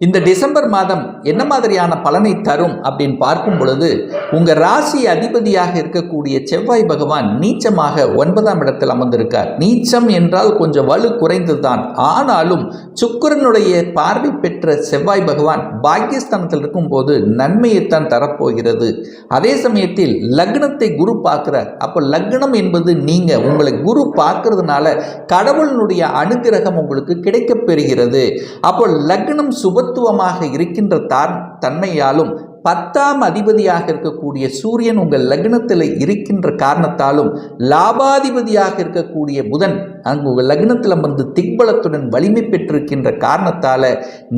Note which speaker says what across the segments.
Speaker 1: இந்த டிசம்பர் மாதம் என்ன மாதிரியான பலனை தரும் அப்படின்னு பார்க்கும் பொழுது உங்க ராசி அதிபதியாக இருக்கக்கூடிய செவ்வாய் பகவான் நீச்சமாக ஒன்பதாம் இடத்தில் அமர்ந்திருக்கார். நீச்சம் என்றால் கொஞ்சம் வலு குறைந்துதான் ஆனாலும் சுக்கரனுடைய பார்வை பெற்ற செவ்வாய் பகவான் பாக்கியஸ்தானத்தில் இருக்கும்போது நன்மையைத்தான் தரப்போகிறது. அதே சமயத்தில் லக்னத்தை குரு பார்க்கிறார். அப்போ லக்னம் என்பது நீங்க உங்களை குரு பார்க்கறதுனால கடவுளினுடைய அனுகிரகம் உங்களுக்கு கிடைக்கப்பெறுகிறது அப்போ லக்னம் சுப சுபத்துவமாக இருக்கின்ற தான் தன்மையாலும் பத்தாம் அதிபதியாக இருக்கக்கூடிய சூரியன் உங்கள் லக்னத்தில் இருக்கின்ற காரணத்தாலும் லாபாதிபதியாக இருக்கக்கூடிய புதன் அங்கு உங்கள் லக்னத்தில் அமர்ந்து திக்பலத்துடன் வலிமை பெற்றிருக்கின்ற காரணத்தால்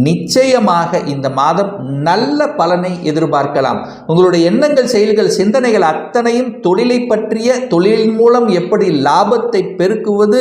Speaker 1: நிச்சயமாக இந்த மாதம் நல்ல பலனை எதிர்பார்க்கலாம். உங்களுடைய எண்ணங்கள் செயல்கள் சிந்தனைகள் அத்தனையும் தொழிலை பற்றிய தொழிலின் மூலம் எப்படி லாபத்தை பெருக்குவது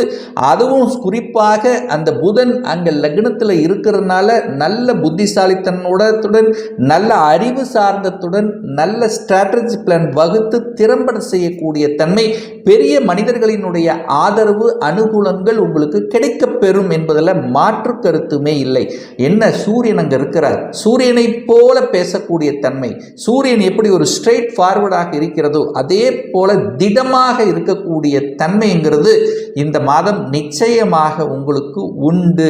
Speaker 1: அதுவும் குறிப்பாக அந்த புதன் அங்கே லக்னத்தில் இருக்கிறதுனால நல்ல புத்திசாலித்தனோடத்துடன் நல்ல அறிவு சார்ந்தத்துடன் நல்ல ஸ்ட்ராட்டஜி பிளான் வகுத்து திறம்பட செய்யக்கூடிய தன்மை பெரிய மனிதர்களினுடைய ஆதரவு அனுகூலங்கள் உங்களுக்கு கிடைக்கப் பெறும் என்பதில் மாற்று கருத்துமே இல்லை. என்ன? சூரியன் அங்கே இருக்கிறார். சூரியனை போல பேசக்கூடிய தன்மை. சூரியன் எப்படி ஒரு ஸ்ட்ரெயிட் ஃபார்வர்டாக இருக்கிறதோ அதே போல திடமாக இருக்கக்கூடிய தன்மைங்கிறது இந்த மாதம் நிச்சயமாக உங்களுக்கு உண்டு.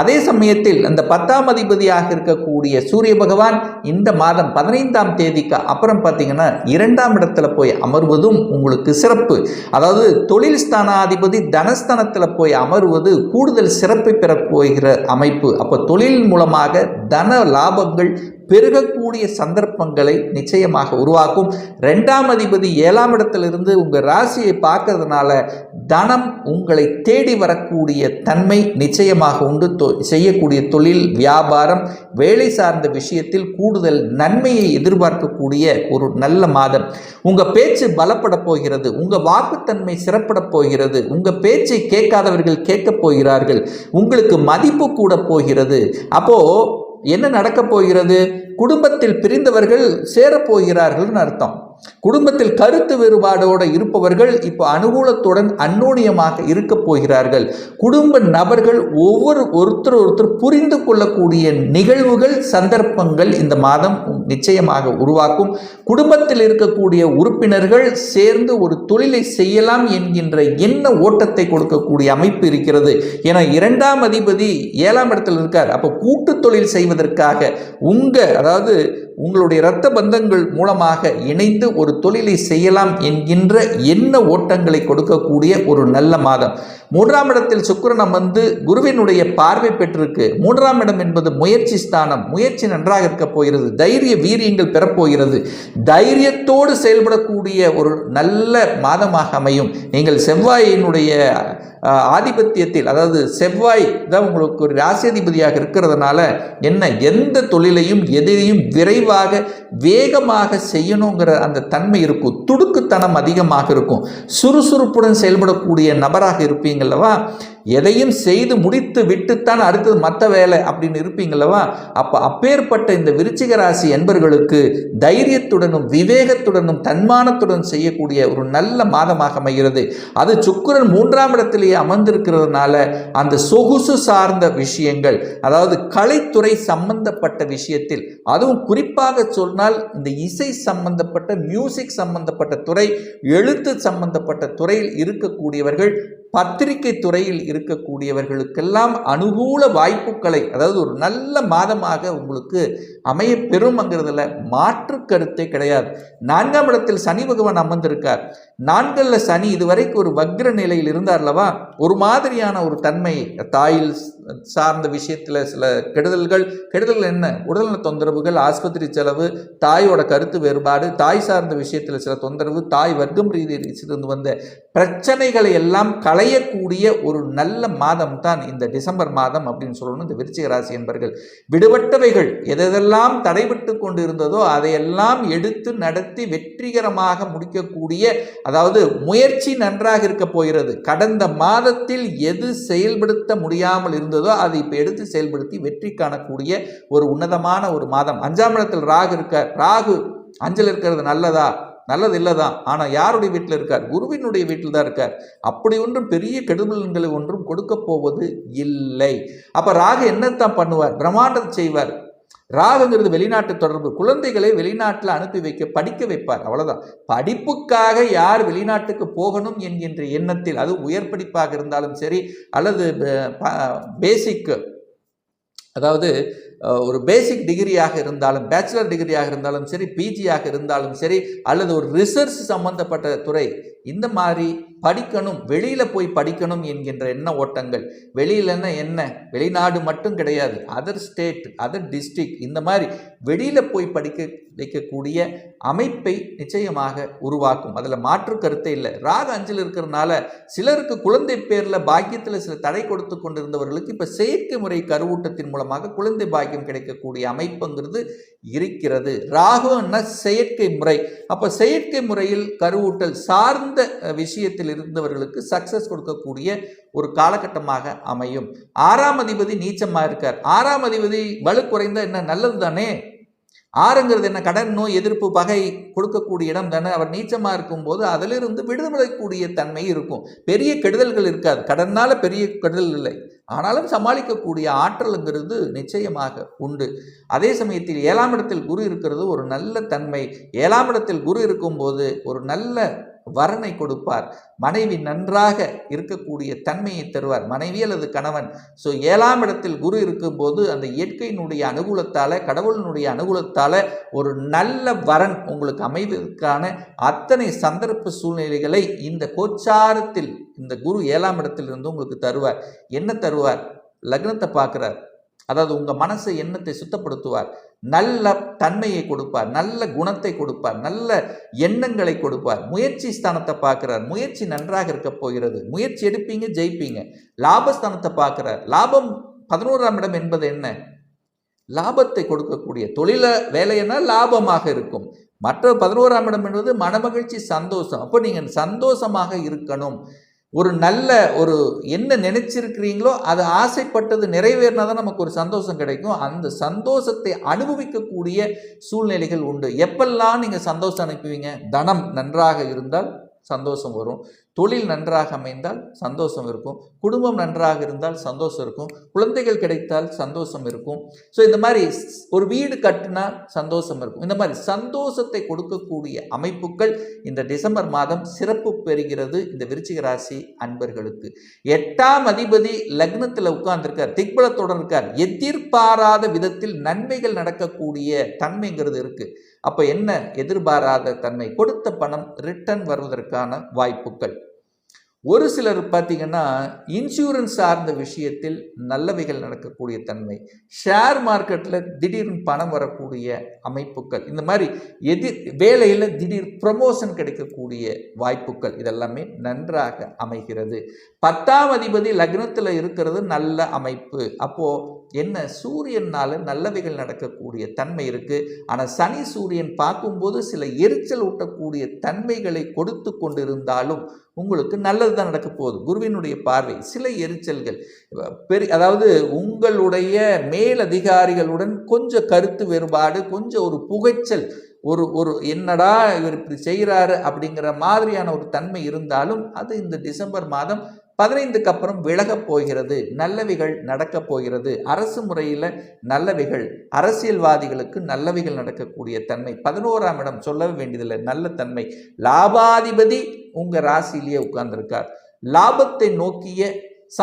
Speaker 1: அதே சமயத்தில் அந்த பத்தாம் அதிபதியாக இருக்கக்கூடிய சூரிய பகவான் இந்த மாதம் பதினைந்தாம் தேதிக்கு அப்புறம் பார்த்தீங்கன்னா இரண்டாம் இடத்துல போய் அமர்வதும் உங்களுக்கு சிறப்பு. அதாவது தொழில் ஸ்தானாதிபதி தனஸ்தானத்தில் போய் அமர்வது கூடுதல் சிறப்பு பெறப் போகிற அமைப்பு. அப்போ தொழில் மூலமாக தன லாபங்கள் பெருகக்கூடிய சந்தர்ப்பங்களை நிச்சயமாக உருவாக்கும். ரெண்டாம் அதிபதி ஏழாம் இடத்திலிருந்து உங்கள் ராசியை பார்க்கறதுனால தனம் உங்களை தேடி வரக்கூடிய தன்மை நிச்சயமாக உண்டு. தொ செய்யக்கூடிய தொழில் வியாபாரம் வேலை சார்ந்த விஷயத்தில் கூடுதல் நன்மையை எதிர்பார்க்கக்கூடிய ஒரு நல்ல மாதம். உங்கள் பேச்சு பலப்பட போகிறது. உங்கள் வாக்குத்தன்மை சிறப்பட போகிறது. உங்கள் பேச்சை கேட்காதவர்கள் கேட்கப் போகிறார்கள். உங்களுக்கு மதிப்பு கூட போகிறது. அப்போது என்ன நடக்கப் போகிறது? குடும்பத்தில் பிரிந்தவர்கள் சேரப்போகிறார்கள்னு அர்த்தம். குடும்பத்தில் கருத்து வேறுபாடோடு இருப்பவர்கள் இப்போ அனுகூலத்துடன் அந்நோனியமாக இருக்கப் போகிறார்கள். குடும்ப நபர்கள் ஒவ்வொரு ஒருத்தர் ஒருத்தர் புரிந்து கொள்ளக்கூடிய நிகழ்வுகள் சந்தர்ப்பங்கள் இந்த மாதம் நிச்சயமாக உருவாக்கும். குடும்பத்தில் இருக்கக்கூடிய உறுப்பினர்கள் சேர்ந்து ஒரு தொழிலை செய்யலாம் என்கின்ற என்ன ஓட்டத்தை கொடுக்கக்கூடிய அமைப்பு இருக்கிறது. என இரண்டாம் அதிபதி ஏழாம் இடத்தில் இருக்கார். அப்போ கூட்டு தொழில் செய்வதற்காக உங்க அதாவது உங்களுடைய இரத்த பந்தங்கள் மூலமாக இணைந்து ஒரு தொழிலை செய்யலாம் என்கின்ற எண்ண ஓட்டங்களை கொடுக்கக்கூடிய ஒரு நல்ல மாதம். மூன்றாம் இடத்தில் சுக்கிரன் அமர்ந்து குருவினுடைய பார்வை பெற்றிருக்கு. மூன்றாம் இடம் என்பது முயற்சி ஸ்தானம். முயற்சி நன்றாக இருக்க போகிறது. தைரிய வீரியங்கள் பெறப்போகிறது. தைரியத்தோடு செயல்படக்கூடிய ஒரு நல்ல மாதமாக அமையும். நீங்கள் செவ்வாயினுடைய ஆதிபத்தியத்தில் அதாவது செவ்வாய் தான் உங்களுக்கு ஒரு ராசியாதிபதியாக இருக்கிறதுனால என்ன எந்த தொழிலையும் எதையும் விரைவாக வேகமாக செய்யணுங்கிற அந்த தன்மை இருக்கும். துடுக்குத்தனம் அதிகமாக இருக்கும். சுறுசுறுப்புடன் செயல்படக்கூடிய நபராக இருப்பீங்க. இருப்பீங்கல்லவா? எதையும் செய்து முடித்து விட்டுத்தான் அடுத்தது மற்ற வேலை அப்படின்னு இருப்பீங்கல்லவா? அப்போ அப்பேற்பட்ட இந்த விருச்சிக ராசி என்பர்களுக்கு தைரியத்துடனும் விவேகத்துடனும் தன்மானத்துடன் செய்யக்கூடிய ஒரு நல்ல மாதமாக அமைகிறது. அது சுக்கிரன் மூன்றாம் இடத்திலேயே அமர்ந்திருக்கிறதுனால அந்த சொகுசு சார்ந்த விஷயங்கள் அதாவது கலைத்துறை சம்பந்தப்பட்ட விஷயத்தில் அதுவும் குறிப்பாக சொன்னால் இந்த இசை சம்பந்தப்பட்ட மியூசிக் சம்பந்தப்பட்ட துறை எழுத்து சம்பந்தப்பட்ட துறையில் இருக்கக்கூடியவர்கள் பத்திரிகை துறையில் இருக்கக்கூடியவர்களுக்கெல்லாம் அனுகூல வாய்ப்புகளை அதாவது ஒரு நல்ல மாதமாக உங்களுக்கு அமைய பெறும்ங்கிறதுல மாற்று கருத்தே கிடையாது. நான்காம் இடத்தில் சனி பகவான் அமர்ந்திருக்கார். நான்கல்ல சனி இதுவரைக்கும் ஒரு வக்ர நிலையில் இருந்தார் அல்லவா? ஒரு மாதிரியான ஒரு தன்மை தாயில் சார்ந்த விஷயத்தில் சில கெடுதல்கள் கெடுதல் என்ன? உடல்நல தொந்தரவுகள் ஆஸ்பத்திரி செலவு தாயோட கருத்து வேறுபாடு தாய் சார்ந்த விஷயத்தில் சில தொந்தரவு தாய் வர்க்கம் ரீதியிலிருந்து வந்த பிரச்சனைகளை எல்லாம் களையக்கூடிய ஒரு நல்ல மாதம் தான் இந்த டிசம்பர் மாதம் அப்படின்னு சொல்லணும் இந்த விருச்சிக ராசி என்பர்கள். விடுபட்டவைகள் எதெல்லாம் தடைபட்டு கொண்டு இருந்ததோ அதையெல்லாம் எடுத்து நடத்தி வெற்றிகரமாக முடிக்கக்கூடிய அதாவது முயற்சி நன்றாக இருக்க போகிறது. கடந்த மாதத்தில் எது செயல்படுத்த முடியாமல் இருந்தது அதை இப்போ எடுத்து செயல்படுத்தி வெற்றி காணக்கூடிய ஒரு உன்னதமான ஒரு மாதம். அஞ்சாம் இடத்தில் ராகு இருக்க ராகு அஞ்சல் இருக்கிறது நல்லதா? நல்லது இல்லை தான் ஆனால் யாருடைய வீட்டில் இருக்கார்? குருவினுடைய வீட்டில் தான் இருக்கார். அப்படி ஒன்றும் பெரிய கெடுபலன்களை ஒன்றும் கொடுக்க போவது இல்லை. அப்போ ராகு என்னத்தான் பண்ணுவார்? பிரம்மாண்டத்தை செய்வார். ராகுங்கிறது வெளிநாட்டு தொடர்பு. குழந்தைகளை வெளிநாட்டில் அனுப்பி வைக்க படிக்க வைப்பார். அவ்வளோதான் படிப்புக்காக யார் வெளிநாட்டுக்கு போகணும் என்கின்ற எண்ணத்தில் அது உயர் படிப்பாக இருந்தாலும் சரி அல்லது பேசிக் அதாவது ஒரு பேசிக் டிகிரியாக இருந்தாலும் பேச்சுலர் டிகிரியாக இருந்தாலும் சரி பிஜியாக இருந்தாலும் சரி அல்லது ஒரு ரிசர்ச் சம்பந்தப்பட்ட துறை இந்த மாதிரி படிக்கணும் வெளியில் போய் படிக்கணும் என்கின்ற எண்ண ஓட்டங்கள். வெளியிலன்னா என்ன? வெளிநாடு மட்டும் கிடையாது. அதர் ஸ்டேட் அதர் டிஸ்ட்ரிக்ட் இந்த மாதிரி வெளியில் போய் படிக்க வைக்கக்கூடிய அமைப்பை நிச்சயமாக உருவாக்கும். அதில் மாற்று கருத்தே இல்லை. ராக அஞ்சில் இருக்கிறதுனால சிலருக்கு குழந்தை பேரில் பாக்கியத்தில் சில தடை கொடுத்து கொண்டிருந்தவர்களுக்கு இப்போ செயற்கை முறை கருவூட்டத்தின் மூலமாக குழந்தை பாக்கியம் கிடைக்கக்கூடிய அமைப்புங்கிறது இருக்கிறது. ராகுன்னா செயற்கை முறை. அப்போ செயற்கை முறையில் கருவூட்டல் சார்ந்த விஷயத்தில் விஷயத்தில் இருந்தவர்களுக்கு சக்சஸ் கொடுக்கக்கூடிய ஒரு காலகட்டமாக அமையும். ஆறாம் அதிபதி நீச்சமாக இருக்கார். ஆறாம் அதிபதி வலு குறைந்த என்ன? நல்லது தானே? ஆறுங்கிறது என்ன? கடன் நோய் எதிர்ப்பு பகை கொடுக்கக்கூடிய இடம் தானே? அவர் நீச்சமாக இருக்கும்போது அதிலிருந்து விடுதலைக்கூடிய தன்மை இருக்கும். பெரிய கெடுதல்கள் இருக்காது. கடனால் பெரிய கெடுதல் இல்லை. ஆனாலும் சமாளிக்கக்கூடிய ஆற்றலுங்கிறது நிச்சயமாக உண்டு. அதே சமயத்தில் ஏழாம் இடத்தில் குரு இருக்கிறது ஒரு நல்ல தன்மை. ஏழாம் இடத்தில் குரு இருக்கும்போது ஒரு நல்ல வரனை கொடுப்பார். மனைவி நன்றாக இருக்கக்கூடிய தன்மையை தருவார். மனைவி அல்லது கணவன். ஸோ ஏழாம் இடத்தில் குரு இருக்கும்போது அந்த இயற்கையினுடைய அனுகூலத்தால் கடவுளினுடைய அனுகூலத்தால் ஒரு நல்ல வரன் உங்களுக்கு அமைவதற்கான அத்தனை சந்தர்ப்ப சூழ்நிலைகளை இந்த கோச்சாரத்தில் இந்த குரு ஏழாம் இடத்திலிருந்து உங்களுக்கு தருவார். என்ன தருவார்? லக்னத்தை பார்க்குறார். அதாவது உங்கள் மனசை எண்ணத்தை சுத்தப்படுத்துவார். நல்ல தன்மையை கொடுப்பார். நல்ல குணத்தை கொடுப்பார். நல்ல எண்ணங்களை கொடுப்பார். முயற்சி ஸ்தானத்தை பார்க்குறார். முயற்சி நன்றாக இருக்க போகிறது. முயற்சி எடுப்பீங்க ஜெயிப்பீங்க. லாபஸ்தானத்தை பார்க்குறார். லாபம் பதினோராம் இடம் என்பது என்ன? லாபத்தை கொடுக்கக்கூடிய தொழில வேலையினால் லாபமாக இருக்கும். மற்ற பதினோராம் இடம் என்பது மனமகிழ்ச்சி சந்தோஷம். அப்போ நீங்கள் சந்தோஷமாக இருக்கணும். ஒரு நல்ல ஒரு என்ன நினைச்சிருக்கிறீங்களோ அது ஆசைப்பட்டது நிறைவேறினா தான் நமக்கு ஒரு சந்தோஷம் கிடைக்கும். அந்த சந்தோஷத்தை அனுபவிக்கக்கூடிய சூழ்நிலைகள் உண்டு. எப்பெல்லாம் நீங்கள் சந்தோஷம் அனுப்புவீங்க? தனம் நன்றாக இருந்தால் சந்தோஷம் வரும். தொழில் நன்றாக அமைந்தால் சந்தோஷம் இருக்கும். குடும்பம் நன்றாக இருந்தால் சந்தோஷம் இருக்கும். குழந்தைகள் கிடைத்தால் சந்தோஷம் இருக்கும். ஸோ இந்த மாதிரி ஒரு வீடு கட்டினா சந்தோஷம் இருக்கும். இந்த மாதிரி சந்தோஷத்தை கொடுக்கக்கூடிய அமைப்புகள் இந்த டிசம்பர் மாதம் சிறப்பு பெறுகிறது இந்த விருச்சிக ராசி அன்பர்களுக்கு. எட்டாம் அதிபதி லக்னத்தில் உட்கார்ந்துருக்கார். திக்பலத்துடன் இருக்கார். எதிர்பாராத விதத்தில் நன்மைகள் நடக்கக்கூடிய தன்மைங்கிறது இருக்குது அப்போ என்ன எதிர்பாராத தன்மை? கொடுத்த பணம் ரிட்டர்ன் வருவதற்கான வாய்ப்புகள். ஒரு சிலர் பார்த்தீங்கன்னா இன்சூரன்ஸ் சார்ந்த விஷயத்தில் நல்லவைகள் நடக்கக்கூடிய தன்மை. ஷேர் மார்க்கெட்டில் திடீர்னு பணம் வரக்கூடிய அமைப்புகள். இந்த மாதிரி எதிர் வேலையில் திடீர் ப்ரமோஷன் கிடைக்கக்கூடிய வாய்ப்புகள். இதெல்லாமே நன்றாக அமைகிறது. பத்தாம் அதிபதி லக்னத்தில் இருக்கிறது நல்ல அமைப்பு. அப்போது என்ன? சூரியனால் நல்லவைகள் நடக்கக்கூடிய தன்மை இருக்குது ஆனால் சனி சூரியன் பார்க்கும்போது சில எரிச்சல் ஊட்டக்கூடிய தன்மைகளை கொடுத்து கொண்டிருந்தாலும் உங்களுக்கு நல்லது நல்லது தான் நடக்க போகுது. குருவினுடைய பார்வை சில எரிச்சல்கள் பெரிய அதாவது உங்களுடைய மேலதிகாரிகளுடன் கொஞ்சம் கருத்து வேறுபாடு கொஞ்சம் ஒரு புகைச்சல் ஒரு ஒரு என்னடா இவர் இப்படி செய்கிறாரு அப்படிங்கிற மாதிரியான ஒரு தன்மை இருந்தாலும் அது இந்த டிசம்பர் மாதம் பதினைந்துக்கு அப்புறம் விலகப் போகிறது. நல்லவைகள் நடக்கப் போகிறது. அரசு முறையில் நல்லவைகள் அரசியல்வாதிகளுக்கு நல்லவைகள் நடக்கக்கூடிய தன்மை பதினோராம் இடம் சொல்ல வேண்டியதில்லை. நல்ல தன்மை. லாபாதிபதி உங்கள் ராசியிலேயே உட்கார்ந்துருக்கார். லாபத்தை நோக்கிய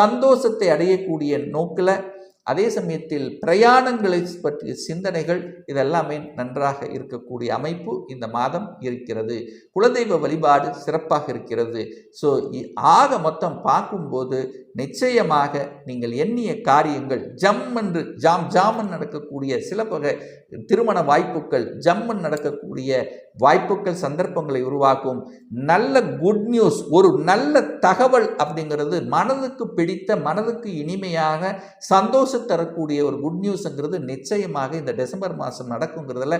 Speaker 1: சந்தோஷத்தை அடையக்கூடிய நோக்கில் அதே சமயத்தில் பிரயாணங்களை பற்றிய சிந்தனைகள் இதெல்லாமே நன்றாக இருக்கக்கூடிய அமைப்பு இந்த மாதம் இருக்கிறது. குலதெய்வ வழிபாடு சிறப்பாக இருக்கிறது. ஸோ ஆக மொத்தம் பார்க்கும்போது நிச்சயமாக நீங்கள் எண்ணிய காரியங்கள் ஜம் என்று ஜாம் ஜாமன் நடக்கக்கூடிய சில வகை திருமண வாய்ப்புகள் ஜம்மன் நடக்கக்கூடிய வாய்ப்புகள் சந்தர்ப்பங்களை உருவாக்கும் நல்ல குட் நியூஸ் ஒரு நல்ல தகவல் அப்படிங்கிறது மனதுக்கு பிடித்த மனதுக்கு இனிமையாக சந்தோஷம் தரக்கூடிய ஒரு குட் நியூஸ்ங்கிறது நிச்சயமாக இந்த டிசம்பர் மாதம் நடக்குங்கிறதுல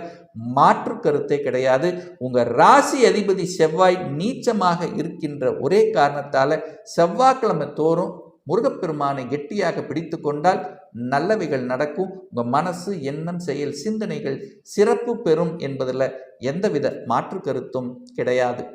Speaker 1: மாற்று கருத்தே கிடையாது. உங்கள் ராசி அதிபதி செவ்வாய் நீச்சமாக இருக்கின்ற ஒரே காரணத்தால் செவ்வாய்க்கிழமை தோறும் முருகப்பெருமானை கெட்டியாக பிடித்து கொண்டால் நல்லவைகள் நடக்கும். உங்கள் மனசு எண்ணம் செயல் சிந்தனைகள் சிறப்பு பெறும் என்பதில் எந்தவித மாற்று கருத்தும் கிடையாது.